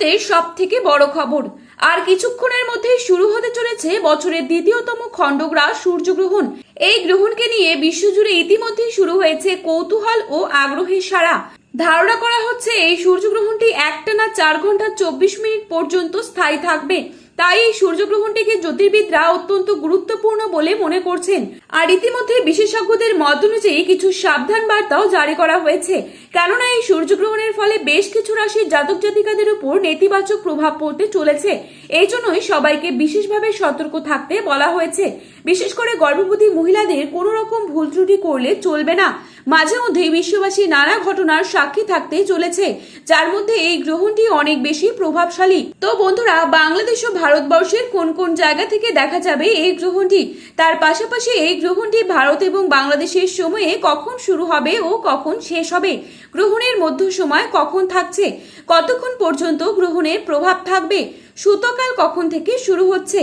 মুহূর্তে সব থেকে বড় খবর। আর কিছুক্ষণের মধ্যে শুরু হতে চলেছে বছরের দ্বিতীয়তম খণ্ডগ্রাস সূর্যগ্রহণ। এই গ্রহণকে নিয়ে বিশ্বজুড়ে ইতিমধ্যে শুরু হয়েছে কৌতূহল ও আগ্রহের সারা ধারণা করা হচ্ছে এই সূর্যগ্রহণটি একটানা চার ঘণ্টা চব্বিশ মিনিট পর্যন্ত স্থায়ী থাকবে। তাই এই সূর্যগ্রহণটিকে জ্যোতির্বিদরা অত্যন্ত গুরুত্বপূর্ণ বলে মনে করছেন। আর ইতিমধ্যে বিশেষজ্ঞদের মত অনুযায়ী কিছু সাবধান বার্তাও জারি করা হয়েছে। কেননা এই সূর্যগ্রহণের ফলে বেশ কিছু রাশির জাতক জাতিকাদের উপর নেতিবাচক প্রভাব পড়তে চলেছে। এই জন্যই সবাইকে বিশেষভাবে সতর্ক থাকতে বলা হয়েছে। বিশেষ করে গর্ভবতী মহিলাদের কোনো রকম ভুল ত্রুটি করলে চলবে না। মাঝে মধ্যে বিশ্ববাসী নানা ঘটনার সাক্ষী থাকতে চলেছে, যার মধ্যে এই গ্রহণটি অনেক বেশি প্রভাবশালী। তো বন্ধুরা, বাংলাদেশ ও ভারতবর্ষের কোন কোন জায়গা থেকে দেখা যাবে এই গ্রহণটি? তার পাশাপাশি এই গ্রহণটি ভারত এবং বাংলাদেশের সময়ে কখন শুরু হবে ও কখন শেষ হবে? গ্রহণের মধ্য সময় কখন থাকছে? কতক্ষণ পর্যন্ত গ্রহণের প্রভাব থাকবে? সুতকাল কখন থেকে শুরু হচ্ছে?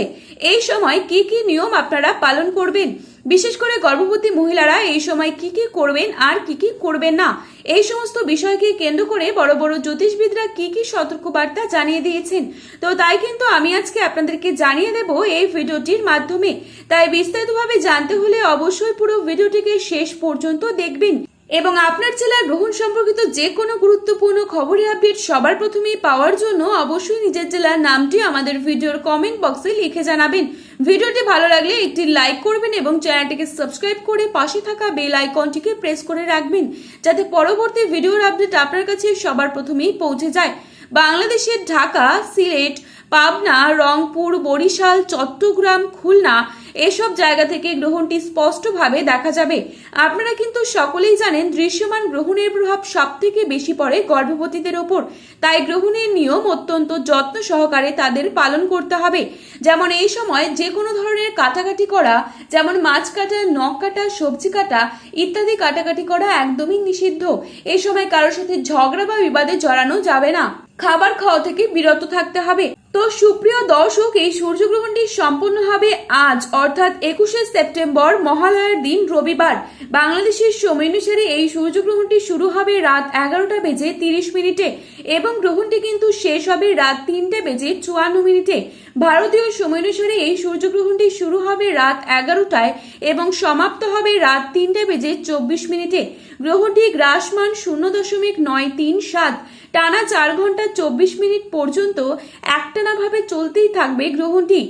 এই সময় কি কি নিয়ম আপনারা পালন করবেন? বিশেষ করে গর্ভবতী মহিলারা এই সময় কি কি করবেন আর কি কি করবেন না? এই সমস্ত বিষয়কে কেন্দ্র করে বড় বড় জ্যোতিষবিদরা কি কি সতর্কবার্তা জানিয়ে দিয়েছেন। তো তাই কিন্তু আমি আজকে আপনাদেরকে জানিয়ে দেব এই ভিডিওটির মাধ্যমে। তাই বিস্তারিতভাবে জানতে হলে অবশ্যই পুরো ভিডিওটিকে শেষ পর্যন্ত দেখবেন। এবং আপনার জেলার গ্রহণ সম্পর্কিত যে কোনো গুরুত্বপূর্ণ খবরের আপডেট সবার প্রথমেই পাওয়ার জন্য অবশ্যই নিজের জেলার নামটি আমাদের ভিডিওর কমেন্ট বক্সে লিখে জানাবেন। ভিডিওটি ভালো লাগলে একটি লাইক করবেন এবং চ্যানেলটিকে সাবস্ক্রাইব করে পাশে থাকা বেল আইকনটিকে প্রেস করে রাখবেন, যাতে পরবর্তী ভিডিওর আপডেট আপনার কাছে সবার প্রথমেই পৌঁছে যায়। বাংলাদেশের ঢাকা, সিলেট, পাবনা, রংপুর, বরিশাল, চট্টগ্রাম, খুলনা এসব জায়গা থেকে গ্রহণটি স্পষ্টভাবে দেখা যাবে। আপনারা কিন্তু সকলেই জানেন, দৃশ্যমান গ্রহণের প্রভাব সব থেকে বেশি পড়ে গর্ভবতীদের ওপর। তাই গ্রহণের নিয়ম অত্যন্ত যত্ন সহকারে তাদের পালন করতে হবে। যেমন এই সময় যে কোনো ধরনের কাটাকাটি করা, যেমন মাছ কাটা, নখ কাটা, সবজি কাটা ইত্যাদি কাটাকাটি করা একদমই নিষিদ্ধ। এই সময় কারোর সাথে ঝগড়া বা বিবাদে জড়ানো যাবে না। খাবার খাওয়া থেকে বিরত থাকতে হবে। তো সুপ্রিয় দর্শক, এই সূর্যগ্রহণটি সম্পন্ন হবে আজ, অর্থাৎ একুশে সেপ্টেম্বর, মহালয়ার দিন, রবিবার। বাংলাদেশের সময় অনুসারে এই সূর্যগ্রহণটি শুরু হবে রাত এগারোটা বেজে তিরিশ মিনিটে এবং গ্রহণটি কিন্তু শেষ হবে রাত তিনটে বেজে চুয়ান্ন মিনিটে। ভারতীয় সময় অনুসারে এই সূর্যগ্রহণটি শুরু হবে রাত এগারোটায় এবং সমাপ্ত হবে রাত তিনটে বেজে চব্বিশ মিনিটে। গ্রহণটি গ্রাসমান শূন্য দশমিক নয় তিন সাত। টানা চার ঘণ্টা চব্বিশ মিনিট পর্যন্ত একটানাভাবে চলতেই থাকবে গ্রহণটি।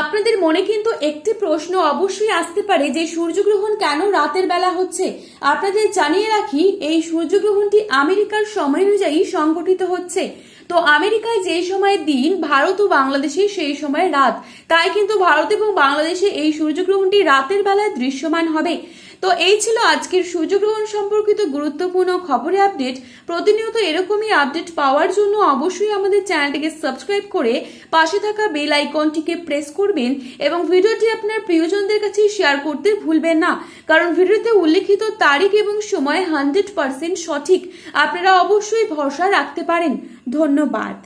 আপনাদের মনে কিন্তু একটি প্রশ্ন অবশ্যই আসতে পারে যে সূর্যগ্রহণ কেন রাতের বেলা হচ্ছে? আপনাদের জানিয়ে রাখি, এই সূর্যগ্রহণটি আমেরিকার সময় অনুযায়ী সংগঠিত হচ্ছে। তো আমেরিকায় যে সময় দিন, ভারত ও বাংলাদেশে সেই সময় রাত। তাই কিন্তু ভারত এবং বাংলাদেশে এই সূর্যগ্রহণটি রাতের বেলায় দৃশ্যমান হবে। তো এই ছিল আজকের সূর্যগ্রহণ সম্পর্কিত গুরুত্বপূর্ণ খবরের আপডেট। প্রতিনিয়ত এরকমই আপডেট পাওয়ার জন্য অবশ্যই আমাদের চ্যানেলটিকে সাবস্ক্রাইব করে পাশে থাকা বেল আইকনটিকে প্রেস করবেন এবং ভিডিওটি আপনার প্রিয়জনদের কাছে শেয়ার করতে ভুলবেন না। কারণ ভিডিওতে উল্লেখিত তারিখ এবং সময় হান্ড্রেড পার্সেন্ট সঠিক। আপনারা অবশ্যই ভরসা রাখতে পারেন। ধন্যবাদ।